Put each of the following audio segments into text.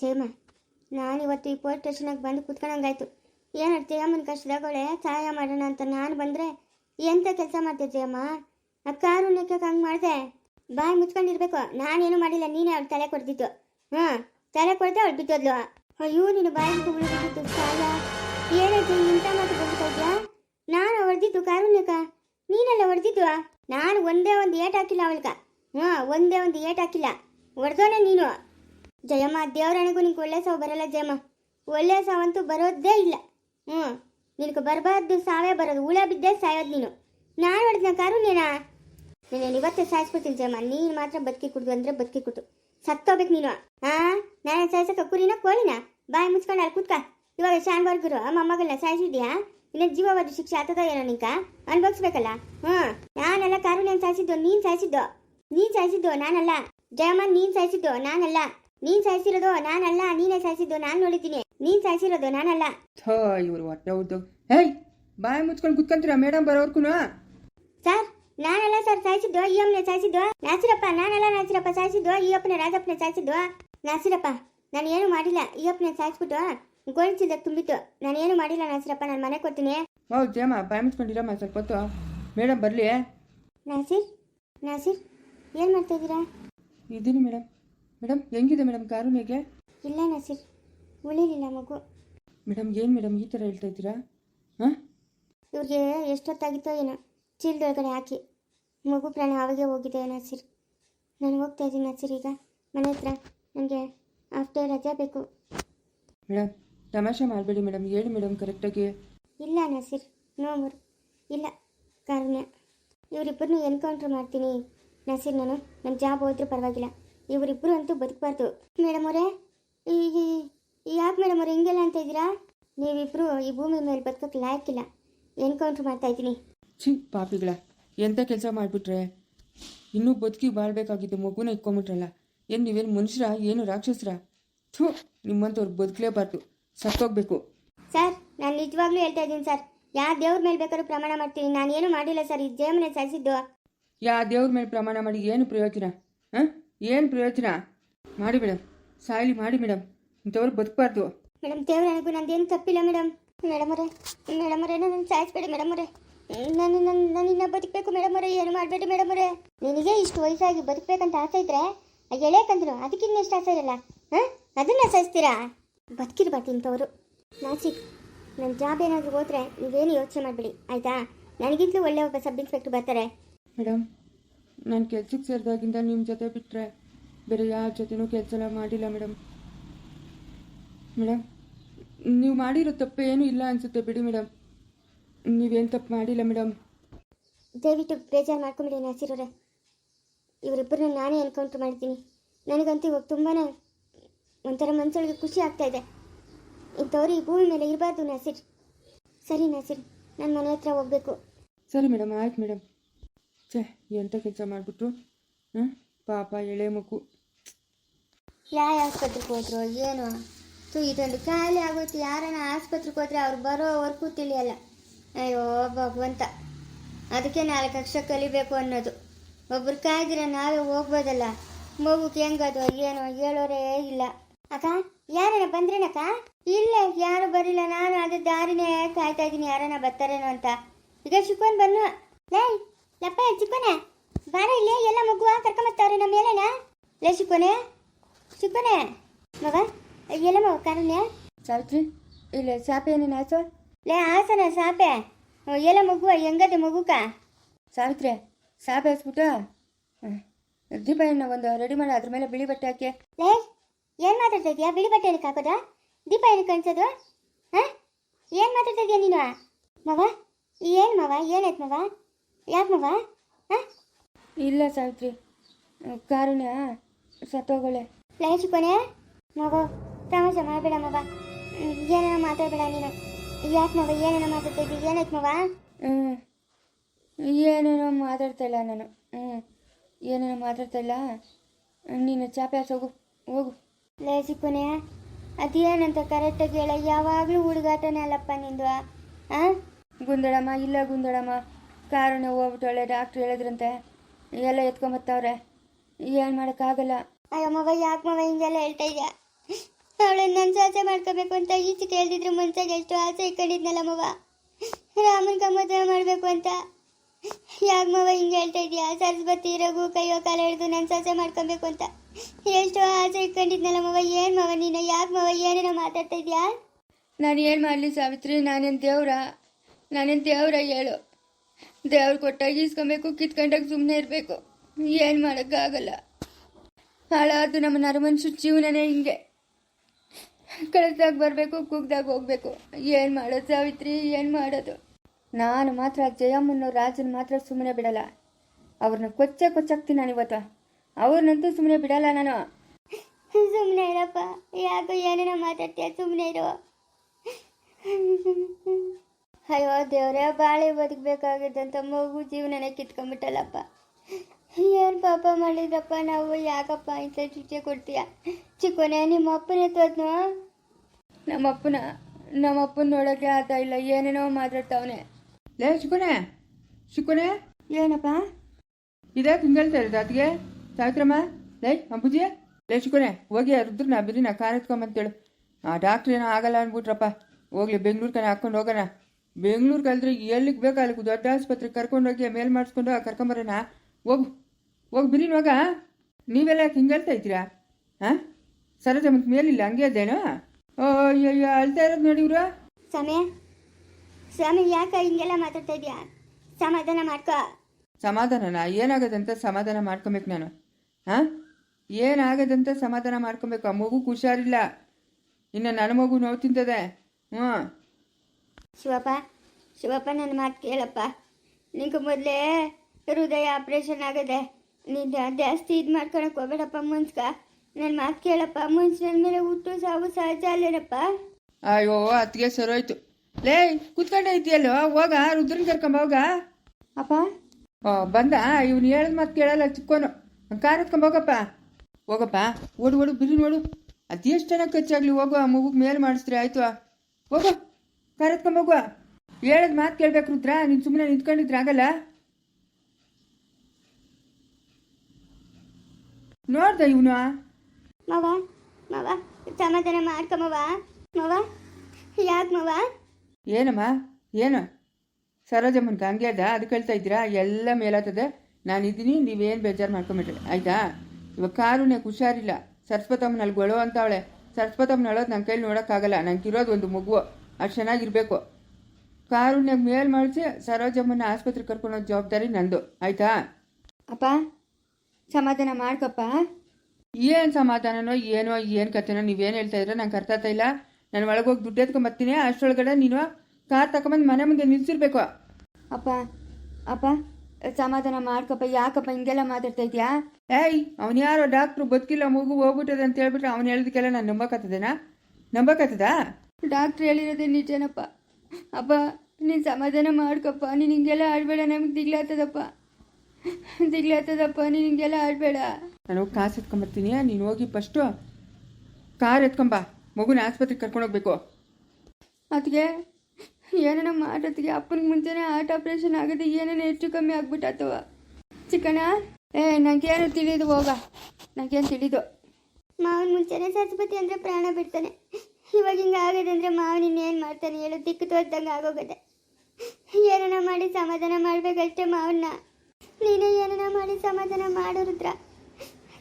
ಜಯಮ್ಮ ನಾನು ಇವತ್ತು ಈ ಪೊಲೀಸ್ ಸ್ಟೇಷನಾಗ ಬಂದು ಕುತ್ಕೊಂಡಂಗಾಯ್ತು. ಏನು ಜಯಮ್ಮನ ಕಷ್ಟದಾಗಳೆ ಸಹಾಯ ಮಾಡೋಣ ಅಂತ ನಾನು ಬಂದರೆ ಎಂಥ ಕೆಲಸ ಮಾಡ್ತೆ ಜಯಮ್ಮ ಆ ಕಾರುಣ್ಯಕ್ಕೆ ಹಂಗೆ ಮಾಡಿದೆ? ಬಾಯಿ ಮುಚ್ಕೊಂಡಿರ್ಬೇಕು. ನಾನೇನು ಮಾಡಿಲ್ಲ, ನೀನೇ ಅವ್ಳು ತಲೆ ಕೊಡ್ತಿದ್ದು ಹಾಂ, ತಲೆ ಕೊಡ್ದೆ ಅವ್ಳು ಬಿದ್ದೋದ್ಲು. ಅಯ್ಯೋ, ನೀನು ಬಾಯಿ ಬಿದ್ದು ಸಾಲ ಏನಾಯ್ತು ಇಂಥ ಮಾತು ಬಂದ್ತಾ ನಾನು ಹೊಡೆದಿದ್ದು ಕಾರುಣ್ಯಕ ನೀನೆಲ್ಲ ಹೊಡೆದಿದ್ದು? ನಾನು ಒಂದೇ ಒಂದು ಏಟ್ ಹಾಕಿಲ್ಲ ಅವಳಿಗೆ. ಹಾಂ, ಒಂದೇ ಒಂದು ಏಟ್ ಹಾಕಿಲ್ಲ. ಹೊಡೆದೋನೆ ನೀನು. ಜಯಮ್ಮ ದೇವರಣೆಗೂ ನಿಂಗೆ ಒಳ್ಳೆ ಸಾವು ಬರಲ್ಲ ಜಯಮ್ಮ. ಒಳ್ಳೆ ಸಾವಂತೂ ಬರೋದೇ ಇಲ್ಲ. ಹ್ಞೂ, ನಿನಗೆ ಬರಬಾರ್ದು, ಸಾವೇ ಬರೋದು. ಹುಳ ಬಿದ್ದೇ ಸಾಯೋದು ನೀನು. ನಾನು ಕಾರು ನೇನಾ? ನೀನು ಇವತ್ತೇ ಸಾಯಿಸ್ಕೊಡ್ತೀನಿ ಜಯಮ್ಮ. ನೀನು ಮಾತ್ರ ಬದುಕಿ ಕುಡ್ದು ಅಂದರೆ ಬದುಕಿ ಕುಡ್ದು. ಸತ್ತೋಗ್ಬೇಕು ನೀನು. ಹಾಂ ನಾನು ಸಾಯಿಸೋಕೆ ಕುರಿನ, ಕೋಳಿನ? ಬಾಯಿ ಮುಚ್ಕೊಂಡು ಅಲ್ಲಿ ಕೂತ್ಕ. ಇವಾಗ ಶಾನ್ ಬರ್ಗರು ಮೊಮ್ಮಗಳನ್ನ ಸಾಯಿಸಿದ್ಯಾ? ಇನ್ನ ಜೀವವಾದ ಶಿಕ್ಷೆ ಆತದ ಏನೋ ನಿಂಕ ಅನ್ಭವಿಸ್ಬೇಕಲ್ಲ? ಹ್ಞೂ. ನಾನೆಲ್ಲ ಕಾರುಣ್ಯ ಸಾಯಿಸಿದ್ದು, ನೀನು ಸಾಯಿಸಿದ್ದು? ನೀನು ಸಾಯಿಸಿದ್ದು ನಾನಲ್ಲ. ಜಯಮ್ಮ, ನೀನು ಸಾಯಿಸಿದ್ದು ನಾನಲ್ಲ. ನೀನು ಸಾಯಿಸಿರೋದು ನಾನಲ್ಲ ನೀನೇ ಸಾಯಿಸಿದ್ದು ನಾನು ನೋಡಿದ್ದೀನಿ. ನೀನ್ ಸಾಯಿಸಿರೋದು ನಾನಲ್ಲ. ಥೋ ಇವರು ಹೊಟ್ಟೆ ಉದ್ದು ಹೇಯ್ ಬಾಯಿ ಮುಚ್ಕೊಂಡು ಕುತ್ಕೊಂತೀರಾ ಮೇಡಮ್ ಬರೋರ್ಗು ಸರ್ ನಾನಲ್ಲ ಸರ್ ಸಾಯಿಸಿದ್ದು ಈ ಅಮ್ಮನೆ ಸಾಯಿಸಿದ್ದು. ನಾಸಿರಪ್ಪ ನಾನಲ್ಲ ನಾಸಿರಪ್ಪ ಸಾಯಿಸಿದ್ದು ಈ ಅಪ್ಪನ ರಾಜಪ್ಪನ ಸಾಯಿಸಿದ್ದು. ನಾಸಿರಪ್ಪ ನಾನು ಏನು ಮಾಡಿಲ್ಲ ಈ ಅಪ್ಪನ ಸಾಯಿಸ್ಬಿಟ್ಟು ಗೋಣಿಸಿದ ತುಂಬಿತ್ತು ನಾನು ಏನು ಮಾಡಿಲ್ಲ ನಾಸಿರಪ್ಪ ನಾನು ಮನೆ ಕೊಡ್ತೀನಿ. ಹೌದು ಜಯಮ್ಮ ಬಾಯಿ ಮುಚ್ಕೊಂಡಿರಮ್ಮ ಸ್ವಲ್ಪ ಹೊತ್ತು. ಮೇಡಮ್ ಬರಲಿ. ನಾಸಿರ್ ನಾಸಿರ್ ಏನು ಮಾಡ್ತಾ ಇದ್ದೀರಾ? ಇದ್ದೀನಿ ಮೇಡಮ್ ಮೇಡಮ್ ಹೆಂಗಿದೆ ಮೇಡಮ್ ಕಾರುಣ್ಯಗೆ ಇಲ್ಲ ನಸೀರ್ ಉಳಿಲಿಲ್ಲ ಮಗು. ಮೇಡಮ್ ಏನು ಮೇಡಮ್ ಈ ಥರ ಹೇಳ್ತಾ ಇದ್ದೀರಾ? ಹಾಂ? ಇವ್ರಿಗೆ ಎಷ್ಟೊತ್ತಾಗಿತ್ತೋ ಏನೋ ಚೀಲದೊಳಗಡೆ ಹಾಕಿ. ಮಗು ಪ್ರಾಣ ಅವಾಗೆ ಹೋಗಿದೆ ನಸೀರ್. ನಾನು ಹೋಗ್ತಾ ಇದ್ದೀನಿ ನಸೀರ್ ಈಗ. ಮನೆ ಹತ್ರ ನನಗೆ ಆಫ್ಟರ್ ರಜೆ ಬೇಕು. ಮೇಡಮ್ ತಮಾಷೆ ಮಾಡಬೇಡಿ ಮೇಡಮ್ ಹೇಳಿ ಮೇಡಮ್ ಕರೆಕ್ಟಾಗಿ ಇಲ್ಲ ನಸೀರ್ ನೋ ಮೂರು ಇಲ್ಲ ಕಾರಣ ಇವರಿಬ್ಬರನ್ನೂ ಎನ್ಕೌಂಟ್ರ್ ಮಾಡ್ತೀನಿ. ನಸೀರ್ ನಾನು ನನ್ನ ಜಾಬ್ ಹೋದ್ರೂ ಪರವಾಗಿಲ್ಲ. ಇವರಿಬ್ಬರು ಅಂತೂ ಬದುಕಬಾರ್ದು. ಮೇಡಮ್ ಅವರೇ ಈ ಯಾಕೆ ಮೇಡಮ್ ಅವ್ರೆ ಹಿಂಗೆಲ್ಲ ಅಂತ ಇದ್ದೀರಾ? ನೀವಿಬ್ಬರು ಈ ಭೂಮಿ ಮೇಲೆ ಬದುಕೋಕ್ಕೆ ಲಾಯಕ್ಕಿಲ್ಲ. ಎನ್ಕೌಂಟ್ರ್ ಮಾಡ್ತಾ ಇದ್ದೀನಿ. ಛೀ ಪಾಪಿಗಳ ಎಂಥ ಕೆಲಸ ಮಾಡಿಬಿಟ್ರೆ? ಇನ್ನೂ ಬದುಕಿ ಬಾಳ್ಬೇಕಾಗಿದ್ದು ಮಗುನ ಇಟ್ಕೊಂಬಿಟ್ರಲ್ಲ. ಏನು ನೀವೇನು ಮನುಷ್ಯರ ಏನು ರಾಕ್ಷಸರ? ಥೂ ನಿಮ್ಮಂಥವ್ರು ಬದುಕಲೇಬಾರ್ದು. ಸತ್ತೋಗ್ಬೇಕು. ಸರ್ ನಾನು ನಿಜವಾಗ್ಲೂ ಹೇಳ್ತಾ ಇದ್ದೀನಿ ಸರ್. ಯಾವ ದೇವ್ರ ಮೇಲೆ ಬೇಕಾದ್ರೂ ಪ್ರಮಾಣ ಮಾಡ್ತೀನಿ. ನಾನು ಏನು ಮಾಡಿಲ್ಲ ಸರ್. ಈ ಜೇಮನೆ ಸಾಯಿಸಿದ್ದು. ಯಾವ ದೇವ್ರ ಮೇಲೆ ಪ್ರಮಾಣ ಮಾಡಿ ಏನು ಪ್ರಯೋಜನ? ಹಾಂ? ಏನು ಪ್ರಯೋಜನ? ಮಾಡಿ ಮೇಡಮ್ ಸಾಯಲಿ ಮಾಡಿ ಮೇಡಮ್ ಇಂಥವ್ರು ಬದುಕಬಾರ್ದು. ಮೇಡಮ್ ದೇವ್ರ ನನಗೂ ನಂದೇನು ತಪ್ಪಿಲ್ಲ ಮೇಡಮ್ ಮೇಡಮ್ ಅವರೇ ಮೇಡಮ್ ಅವರೇ ನನ್ನ ಸಾಯಿಸ್ಬೇಡಿ ಮೇಡಮ್ ಅವರೇ ನಾನು ನನ್ನ ನನ್ನಿನ್ನ ಬದುಕಬೇಕು ಮೇಡಮ್ ಅವರೇ ಏನು ಮಾಡಬೇಡಿ ಮೇಡಮ್ ಅವರೇ ನಿನಗೆ ಇಷ್ಟು ವಯಸ್ಸಾಗಿ ಬದುಕಬೇಕಂತ ಆಸೆ ಇದ್ರೆ ಎಳೆಕಂದ್ರು ಅದಕ್ಕಿನ್ನ ಎಷ್ಟು ಆಸೆ ಇರಲ್ಲ? ಹಾಂ? ಅದನ್ನ ಸಾಯಿಸ್ತೀರಾ? ಬದುಕಿರ್ಬಾರ್ದು ಇಂಥವ್ರು. ನಾಸಿಕ್ ನನ್ನ ಜಾಬ್ ಏನಾದರೂ ಹೋದರೆ ನೀವೇನು ಯೋಚನೆ ಮಾಡಬೇಡಿ ಆಯಿತಾ? ನನಗಿಂತಲೂ ಒಳ್ಳೆ ಒಬ್ಬ ಸಬ್ ಇನ್ಸ್ಪೆಕ್ಟರ್ ಬರ್ತಾರೆ. ಮೇಡಮ್ ನಾನು ಕೆಲ್ಸಕ್ಕೆ ಸೇರಿದಾಗಿಂದ ನಿಮ್ಮ ಜೊತೆ ಬಿಟ್ಟರೆ ಬೇರೆ ಯಾರ ಜೊತೆನೂ ಕೆಲಸ ಮಾಡಿಲ್ಲ ಮೇಡಮ್ ಮೇಡಮ್ ನೀವು ಮಾಡಿರೋ ತಪ್ಪು ಏನೂ ಇಲ್ಲ ಅನಿಸುತ್ತೆ ಬಿಡಿ ಮೇಡಮ್ ನೀವೇನು ತಪ್ಪು ಮಾಡಿಲ್ಲ ಮೇಡಮ್ ದಯವಿಟ್ಟು ಬೇಜಾರು ಮಾಡ್ಕೊಂಬಿಡಿ ನಾಸಿರೋರೆ ಇವರಿಬ್ಬರನ್ನ ನಾನೇ ಎನ್ಕೌಂಟ್ರ್ ಮಾಡ್ತೀನಿ ನನಗಂತೂ ಇವಾಗ ತುಂಬಾ ಒಂಥರ ಮನಸ್ಸೊಳಗೆ ಖುಷಿ ಆಗ್ತಾ ಇದೆ. ಇಂಥವ್ರು ಈ ಭೂಮಿ ಮೇಲೆ ಇರಬಾರ್ದು ನಾಸಿರ್ ಸರಿ ನಾಸಿರ್ ನಾನು ಮನೆ ಹತ್ರ ಹೋಗಬೇಕು. ಸರಿ ಮೇಡಮ್ ಆಯ್ತು ಮೇಡಮ್ ಛೇ ಎಂಥ ಕೆಲಸ ಮಾಡಿಬಿಟ್ಟು, ಹಾಂ? ಪಾಪ, ಎಳೆ ಮಗು ಯಾವ ಆಸ್ಪತ್ರೆಗೆ ಹೋದ್ರು, ಏನು? ಸೊ ಇದೊಂದು ಖಾಲಿ ಆಗುತ್ತೆ ಯಾರನ್ನ ಆಸ್ಪತ್ರೆಗೆ ಹೋದ್ರೆ ಅವ್ರು ಬರೋವರೆಗೂ ತಿಳಿಯಲ್ಲ. ಅಯ್ಯೋ, ಭಗವಂತ. ಅದಕ್ಕೆ ನಾಲ್ಕು ಲಕ್ಷ ಕಲಿಬೇಕು ಅನ್ನೋದು. ಒಬ್ರು ಕಾಯ್ದಿರ ನಾವೇ ಹೋಗ್ಬೋದಲ್ಲ. ಮಗುಗೆ ಹೆಂಗದು, ಏನೋ ಹೇಳೋರೇ ಇಲ್ಲ. ಅಕ್ಕ, ಯಾರನ್ನ ಬಂದ್ರೇನಕ್ಕ? ಇಲ್ಲ, ಯಾರು ಬರಲಿಲ್ಲ ನಾನು ಅದು ದಾರಿನೇ ಕಾಯ್ತಾ ಇದ್ದೀನಿ. ಯಾರನ್ನ ಬರ್ತಾರೇನೋ ಅಂತ. ಈಗ ಚಿಕ್ಕೋನ್ ಬನ್ನು ಲೇ ಲಪ್ಪ ಚಿಕ್ಕನೆ ಬಾರ ಇಲ್ಲೇ ಎಲ್ಲ ಮಗುವ ಕರ್ಕೊಂಬತ್ತವ್ರೆ ನಮ್ಮ ಮೇಲೇನಾ. ಲೇ ಚಿಕ್ಕನೆ ಚಿಕ್ಕನೆ ಮಗ ಎಲ್ಲ ಮಗ ಕಾರಣ್ಯ. ಸಾವಿತ್ರಿ ಇಲ್ಲ ಸಾಪೆ ಏನೇನು ಲೇ ಆಸನ ಓ ಎಲ್ಲ ಮಗುವ ಹೆಂಗದೆ ಮಗುಕ? ಸಾವಿತ್ರಿ ಸಾಪೆ ಹಚ್ಬಿಟ್ಟು ದೀಪ ಎಣ್ಣೆ ಒಂದು ರೆಡಿ ಮಾಡಿ ಅದ್ರ ಮೇಲೆ ಬಿಳಿ ಬಟ್ಟೆ ಹಾಕಿ. ಲೇ ಏನು ಮಾತಾಡ್ತಾ ಇದೀಯಾ ಬಿಳಿ ಬಟ್ಟೆ ಏನಕ್ಕೆ ಹಾಕೋದಾ? ದೀಪ ಏನಕ್ಕೆ ಅನ್ಸೋದು ಹಾಂ? ಏನು ಮಾತಾಡ್ತಾ ಇದೀಯ ನೀನು? ಮವ ಏನು ಮವ ಏನಾಯ್ತು ಮವ ಯಾಕೆ ಮವ ಹಾಂ? ಇಲ್ಲ ಸಾವಿತ್ರಿ. ಕಾರುಣ್ಯ ಸತ್ತೋಗಳೆ ಲೇ ಕೊನೆ ಮಗು ತಮಾಷೆ ಮಾಡಬೇಡ ಮವ ಏನೇನೋ ಮಾತಾಡಬೇಡ ನೀನು. ಯಾಕೆ ಮವ ಏನೇನೋ ಮಾತಾಡ್ತಾ ಇದ್ದೀವಿ ಏನಾಯ್ತು ಮವ ಹ್ಞೂ ಏನೇನೋ ಮಾತಾಡ್ತಾ ಇಲ್ಲ ನಾನು. ಹ್ಞೂ ಏನೇನೋ ಮಾತಾಡ್ತಾ ಇಲ್ಲ. ನೀನು ಚಾಪೆ ಹೋಗು ಹೋಗು. ಲೇ ಚಿಕ್ಕೋನೆ ಅದೇನಂತ ಕರೆಕ್ಟಾಗಿ ಹೇಳ. ಯಾವಾಗಲೂ ಹುಡುಗಾಟನೇ ಅಲ್ಲಪ್ಪ ನಿಂದು ಹಾಂ? ಗುಂದಡಮ್ಮ ಇಲ್ಲ ಗುಂದಡಮ್ಮ ಕಾರುಣ್ಯ ಒಳ್ಳೆ ಡಾಕ್ಟ್ರ್ ಹೇಳಿದ್ರಂತೆ. ಎಲ್ಲ ಎತ್ಕೊಂಬತ್ತವ್ರೆ. ಏನು ಮಾಡೋಕ್ಕಾಗಲ್ಲ. ಅಯ್ಯೋ ಮವ ಯಾಕೆ ಮವ ಹಿಂಗೆಲ್ಲ ಹೇಳ್ತಾ ಇದೆಯಾ? ಅವಳನ್ನ ನನ್ನ ಸಾಚೆ ಮಾಡ್ಕೋಬೇಕು ಅಂತ ಈಚೆ ಕೇಳ್ದಿದ್ರು ಮನ್ಸಾಗ ಎಷ್ಟು ಆಸೆ ಇಟ್ಕೊಂಡಿದ್ನಲ್ಲ ಮವ ರಾಮನ್ ಮದುವೆ ಮಾಡಬೇಕು ಅಂತ. ಯಾಕೆ ಮವ ಹಿಂಗೆ ಹೇಳ್ತಾ ಇದ್ಯಾ? ಸರಸ್ವತಿ ರಘು ಕೈಯೋ ಕಾಲ ಹಿಡಿದು ನನ್ನ ಸಾಚೆ ಮಾಡ್ಕೊಬೇಕು ಅಂತ. ಎಷ್ಟು ಆಸೆ ಇಟ್ಕೊಂಡಿದ್ನಲ್ಲ ಮವ ಏನು ಮವ ನೀನು? ಯಾಕೆ ಮವ ಏನೇನೋ ಮಾತಾಡ್ತಾ ಇದ್ಯಾ? ನಾನು ಏನು ಮಾಡಲಿ ಸಾವಿತ್ರಿ? ನಾನೇನು ದೇವ್ರ? ನಾನೇನು ದೇವ್ರ ಹೇಳು. ದೇವ್ರು ಕೊಟ್ಟಾಗಿ ಇಸ್ಕೊಬೇಕು, ಕಿತ್ಕೊಂಡಾಗ ಸುಮ್ಮನೆ ಇರಬೇಕು. ಏನು ಮಾಡೋಕ್ಕಾಗಲ್ಲ. ಹಾಳಾದ್ರು ನಮ್ಮ ನರಮನುಷ್ಯ ಜೀವನನೇ ಹಿಂಗೆ. ಕಳಿಸ್ದಾಗ ಬರಬೇಕು, ಕುಗ್ದಾಗ ಹೋಗ್ಬೇಕು. ಏನು ಮಾಡೋದು ಸಾವಿತ್ರಿ, ಏನು ಮಾಡೋದು? ನಾನು ಮಾತ್ರ ಜಯಮ್ಮನ ರಾಜನ ಮಾತ್ರ ಸುಮ್ಮನೆ ಬಿಡಲ್ಲ. ಅವ್ರನ್ನ ಕೊಚ್ಚೆ ಕೊಚ್ಚಾಕ್ತೀನಿ ನಾನು ಇವತ್ತು. ಅವ್ರನ್ನಂತೂ ಸುಮ್ಮನೆ ಬಿಡಲ್ಲ ನಾನು. ಸುಮ್ಮನೆ ಇರಪ್ಪ. ಯಾಕೋ ಏನೇನೋ ಮಾತಾಡ್ತೀಯ ಸುಮ್ಮನೆ ಇರು. ಅಯ್ಯೋ ದೇವರೇ ಬಾಳೆ ಬದುಕಬೇಕಾಗಿದ್ದಂಥ ಮಗು ಜೀವನನೇ ಕಿತ್ಕೊಂಡ್ಬಿಟ್ಟಲ್ಲಪ್ಪ. ಏನು ಪಾಪ ಮಾಡಿದ್ರಪ್ಪ ನಾವು? ಯಾಕಪ್ಪ ಇಂಥ ಶಿಕ್ಷೆ ಕೊಡ್ತೀಯ? ಚಿಕ್ಕನೇ ನಿಮ್ಮ ಅಪ್ಪನೇ ತೋದ್ನು? ನಮ್ಮಪ್ಪನ ನಮ್ಮಪ್ಪನ ನೋಡೋಕೆ ಆತ ಇಲ್ಲ ಏನೇನೋ ಮಾತಾಡ್ತಾವನೆ. ಲೇ ಚಿಕ್ಕನೇ ಚಿಕ್ಕನೇ ಏನಪ್ಪ? ಇದೇ ಹಿಂಗಳ್ತಾ ಇರೋದು ಅದಕ್ಕೆ ಸಾವಿತ್ರಮ್ಮ? ಲೈ ಅಂಬುಜಿ ಲೇ ಚಿಕ್ಕನೇ ಹೋಗಿ ರುದ್ರನ ಬಿರಿನ ಕಾರ್ ಎತ್ಕೊಂಬಂತೇಳು ಆ ಡಾಕ್ಟ್ರ್ ಏನೋ ಆಗಲ್ಲ ಅಂದ್ಬಿಟ್ರಪ್ಪ. ಹೋಗ್ಲಿ ಬೆಂಗ್ಳೂರು ಕನೆ ಹಾಕೊಂಡು ಹೋಗೋಣ. ಬೆಂಗ್ಳೂರು ಕಲ್ದ್ರೆ ಎಲ್ಲಿಗೆ ಬೇಕಾ ಅಲ್ಲಿಗೆ ದೊಡ್ಡ ಆಸ್ಪತ್ರೆಗೆ ಕರ್ಕೊಂಡೋಗಿ ಮೇಲ್ ಮಾಡಿಸ್ಕೊಂಡು ಕರ್ಕೊಂಬರೋಣ. ಹೋಗು ಹೋಗಿ ಬಿರಿನ ಇವಾಗ ನೀವೆಲ್ಲ ಯಾಕೆ ಹಿಂಗೆ ಹೇಳ್ತಾ ಇದ್ದೀರಾ? ಹಾಂ? ಸರೋಜ ಮತ್ತೆ ಮೇಲಿಲ್ಲ ಹಂಗೆ ಅದೇನು ಅಯ್ಯೋ ಅಳ್ತಾ ಇರೋದು ನೋಡಿ ಇವ್ರು. ಸಮಯ ಸ್ವಾಮಿ ಯಾಕೆ ಹಿಂಗೆಲ್ಲ ಮಾತಾಡ್ತಾ ಇದೀಯಾ ಸಮಾಧಾನ ಮಾಡ್ಕೋ. ಸಮಾಧಾನನ? ಏನಾಗದಂತ ಸಮಾಧಾನ ಮಾಡ್ಕೊಬೇಕು ನಾನು? ಹಾಂ? ಏನಾಗದಂತ ಸಮಾಧಾನ ಮಾಡ್ಕೊಬೇಕು? ಆ ಮಗು ಹುಷಾರಿಲ್ಲ. ಇನ್ನು ನನ್ನ ಮಗು ನೋವು ತಿಂತದೆ. ಹ್ಞೂ ಶಿವಪ್ಪ ಶಿವಪ್ಪ ನನ್ನ ಮಾತು ಕೇಳಪ್ಪ. ನಿಂಗೆ ಮೊದಲೇ ಹೃದಯ ಆಪ್ರೇಷನ್ ಆಗದೆ. ನೀನು ಜಾಸ್ತಿ ಇದು ಮಾಡ್ಕೊಳಕ್ಕೆ ಹೋಗ್ಬೇಡಪ್ಪ ಮುನ್ಸ್ಕ. ನನ್ನ ಮಾತು ಕೇಳಪ್ಪ ಮುನ್ಸ್ ನನ್ನ ಮೇಲೆ ಹುಟ್ಟು ಸಾವು ಸಹಜ ಅಲ್ಲೇನಪ್ಪ? ಅಯ್ಯೋ ಅತ್ತಿಗೆ ಸರೋಯ್ತು ಲೇ ಕುತ್ಕೊಂಡೆ ಇದೆಯಲ್ಲೋ ಹೋಗ ರುದ್ರನ್ ಕರ್ಕೊಂಬ ಹೋಗ. ಅಪ್ಪ? ಓ ಬಂದ ಇವ್ನು ಹೇಳಿದ ಮಾತು ಕೇಳಲ್ಲ ಚಿಕ್ಕೋನು. ಕಾರ್ ಹೋಗಪ್ಪ. ಹೋಗಪ್ಪ ಓಡು ಓಡು ಬಿರಿ ನೋಡು. ಅದೆಷ್ಟು ಚೆನ್ನಾಗಿ ಖರ್ಚಾಗ್ಲಿ ಹೋಗು ಆ ಮಗುಗೆ ಮೇಲ್ ಮಾಡಿಸ್ರಿ ಆಯ್ತು. ಹೋಗು. ಕಾರ್ ಎತ್ಕೊಂಡ್ ಹೋಗುವ ಹೇಳಿದ ಮಾತು ಕೇಳ್ಬೇಕು ರುದ್ರ? ನೀನು ಸುಮ್ಮನೆ ನಿಂತ್ಕೊಂಡಿದ್ರೆ ಆಗಲ್ಲ? ನೋಡ್ದ ಇವನು? ಮವ ಮವ ಸಮಾಧಾನ ಮಾಡ್ಕಮವ ಮವ. ಯಾಕೆ ಮವ? ಏನಮ್ಮ? ಏನು? ಸರೋಜಮ್ಮನ್ಗೆ ಹಂಗೆ ಅದ? ಅದು ಕೇಳ್ತಾ ಇದ್ದೀರಾ? ಎಲ್ಲ ಮೇಲಾತದೆ? ನಾನು ಇದ್ದೀನಿ ನೀವೇನು ಬೇಜಾರು ಮಾಡ್ಕೊಂಬಿಟ್ರಿ ಆಯ್ತಾ? ಇವಾಗ ಕಾರುಣ್ಯಕ್ಕೆ ಹುಷಾರಿಲ್ಲ. ಸರಸ್ವತಮ್ಮನ ಗೊಳೋ ಅಂತ ಅವಳೆ ಸರಸ್ವತಮ್ಮನ ಅಳೋದು ನನ್ನ ಕೈಲಿ ನೋಡೋಕ್ಕಾಗಲ್ಲ. ನಂಗೆ ಇರೋದು ಒಂದು ಮಗು. ಅದು ಚೆನ್ನಾಗಿರಬೇಕು. ಕಾರುಣ್ಯಾಗ ಮೇಲ್ ಮಾಡಿಸಿ ಸರೋಜಮ್ಮನ ಆಸ್ಪತ್ರೆಗೆ ಕರ್ಕೊಂಡು ಜವಾಬ್ದಾರಿ ನಂದು. ಆಯ್ತಾ? ಅಪ್ಪ ಸಮಾಧಾನ ಮಾಡ್ಕಪ್ಪ. ಏನು ಸಮಾಧಾನನೋ ಏನೋ ಏನು ಕತೆನೋ ನೀವೇನು ಹೇಳ್ತಾ ಇದ್ರೆ ನಂಗೆ ಅರ್ಥ ಇಲ್ಲ. ನಾನು ಒಳಗೋಗಿ ದುಡ್ಡು ಎತ್ಕೊಂಬರ್ತೀನಿ ಅಷ್ಟರೊಳಗಡೆ ನೀನು ಕಾರ್ ತಗೊಂಬಂದು ಮನೆ ಮುಂದೆ ನಿಲ್ಸಿರ್ಬೇಕು. ಅಪ್ಪ ಅಪ್ಪ ಸಮಾಧಾನ ಮಾಡ್ಕಪ್ಪ ಯಾಕಪ್ಪ ಹಿಂಗೆಲ್ಲ ಮಾತಾಡ್ತಾ ಇದೆಯಾ? ಏಯ್ ಅವ್ನು ಯಾರೋ ಡಾಕ್ಟ್ರು ಬದುಕಿಲ್ಲ ಮಗು ಹೋಗ್ಬಿಟ್ಟದೆ ಅಂತ ಹೇಳ್ಬಿಟ್ರೆ ಅವ್ನು ಹೇಳಿದಕ್ಕೆಲ್ಲ ನಾನು ನಂಬಕತ್ತದೇನಾ? ನಂಬಕತ್ತದಾ? ಡಾಕ್ಟ್ರ್ ಹೇಳಿರೋದೇ ನಿಜನಪ್ಪ. ಅಪ್ಪ ನೀನು ಸಮಾಧಾನ ಮಾಡ್ಕಪ್ಪ. ನೀನು ಹಿಂಗೆಲ್ಲ ಆಡಬೇಡ ನಮಗೆ ದಿಗ್ಲಾತದಪ್ಪ ದಿಗ್ಲಾತದಪ್ಪ ನೀನು ಹಿಂಗೆಲ್ಲ ಆಡಬೇಡ. ನಾನು ಹೋಗಿ ಕಾಸು ಎತ್ಕೊಂಬರ್ತೀನಿ ನೀನು ಹೋಗಿ ಫಸ್ಟು ಕಾರ್ ಎತ್ಕೊಂಬ ಮಗುನ ಆಸ್ಪತ್ರೆಗೆ ಕರ್ಕೊಂಡು ಹೋಗ್ಬೇಕು. ಅದಕ್ಕೆ ಏನೇನೋ ಮಾಡೋದಕ್ಕೆ ಅಪ್ಪನ ಮುಂಚೆನೇ ಹಾರ್ಟ್ ಆಪ್ರೇಷನ್ ಆಗದೆ ಏನೇನೋ ಹೆಚ್ಚು ಕಮ್ಮಿ ಆಗ್ಬಿಟ್ಟಾತವ. ಚಿಕ್ಕಣ್ಣ ಏ ನನಗೇನು ತಿಳಿದು ಹೋಗ. ನನಗೇನು ತಿಳಿದು. ಮಾವನ ಮುಂಚೆನೆ ಸರಸ್ವತಿ ಅಂದರೆ ಪ್ರಾಣ ಬಿಡ್ತಾನೆ. ಇವಾಗ ಹಿಂಗೆ ಆಗದೆ ಅಂದ್ರೆ ಮಾವನ ಇನ್ನೇನು ಮಾಡ್ತಾನೆ ಹೇಳು ದಿಕ್ಕು ತೋರ್ದಂಗೆ ಆಗೋಗದೆ ಏನನ ಮಾಡಿ ಸಮಾಧಾನ ಮಾಡ್ಬೇಕಷ್ಟೇ ಮಾವನ್ನ. ನೀನೇ ಏನನ ಮಾಡಿ ಸಮಾಧಾನ ಮಾಡು ರುದ್ರ.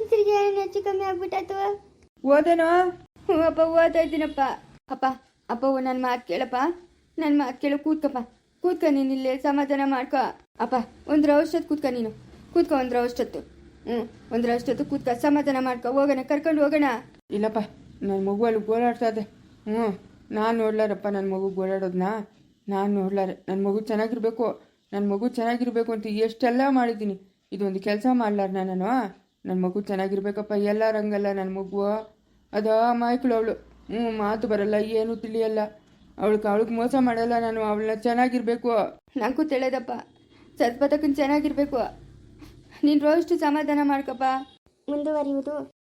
ತಿರ್ಗಿ ಏನೇನು ಹೆಚ್ಚು ಕಮ್ಮಿ ಆಗ್ಬಿಟ್ಟಾತು ಓದನೋ? ಹ್ಞೂ ಅಪ್ಪ ಓದ್ತಾ ಇದ್ದೀನಪ್ಪ. ಅಪ್ಪ ಅಪ್ಪ ನನ್ನ ಮಾತು ಕೇಳಪ್ಪ. ನನ್ನ ಮಾತು ಕೇಳು ಕೂತ್ಕಪ್ಪ. ಕೂತ್ಕ ನೀನು ಇಲ್ಲೇ ಸಮಾಧಾನ ಮಾಡ್ಕೊ. ಅಪ್ಪ ಒಂದ್ರ ಔಷಧ ಕೂತ್ಕ ನೀನು. ಕೂತ್ಕೊ ಒಂದ್ರ ಔಷಧತ್ತು ಹ್ಞೂ ಒಂದ್ರ ಔಷಧತ್ತು ಕೂತ್ಕ ಸಮಾಧಾನ ಮಾಡ್ಕೊ. ಹೋಗೋಣ ಕರ್ಕೊಂಡು ಹೋಗೋಣ. ಇಲ್ಲಪ್ಪ ನನ್ನ ಮಗುವಲ್ಲಿ ಓಡಾಡ್ತಾ ಗೋಳಾಡ್ತಾ ಇದೆ. ಹ್ಞೂ ನಾನು ನೋಡ್ಲಾರಪ್ಪ ನನ್ನ ಮಗು ಓಡಾಡೋದನ್ನ ನಾನು ನೋಡ್ಲಾರೆ ನನ್ನ ಮಗು ಚೆನ್ನಾಗಿರ್ಬೇಕು ನನ್ನ ಮಗು ಚೆನ್ನಾಗಿರಬೇಕು ಅಂತ ಎಷ್ಟೆಲ್ಲ ಮಾಡಿದ್ದೀನಿ. ಇದೊಂದು ಕೆಲಸ ಮಾಡ್ಲಾರ ನಾನು. ನನ್ನ ಮಗು ಚೆನ್ನಾಗಿರ್ಬೇಕಪ್ಪ ಎಲ್ಲರಂಗಲ್ಲ ನನ್ನ ಮಗು. ಅದು ಮಾಯ್ಕಳು ಅವಳು. ಹ್ಞೂ ಮಾತು ಬರಲ್ಲ ಏನು ತಿಳಿಯಲ್ಲ. ಅವಳಿಗೆ ಅವಳಿಗೆ ಮೋಸ ಮಾಡಲ್ಲ ನಾನು ಅವಳನ್ನ ಚೆನ್ನಾಗಿರ್ಬೇಕು. ನಂಗೂ ತಿಳಿದಪ್ಪ ಸತ್ಪತಕ್ಕನ್ ಚೆನ್ನಾಗಿರ್ಬೇಕು. ನೀನು ರೋಷ್ಟು ಸಮಾಧಾನ ಮಾಡ್ಕಪ್ಪ. ಮುಂದುವರಿಯುವುದು.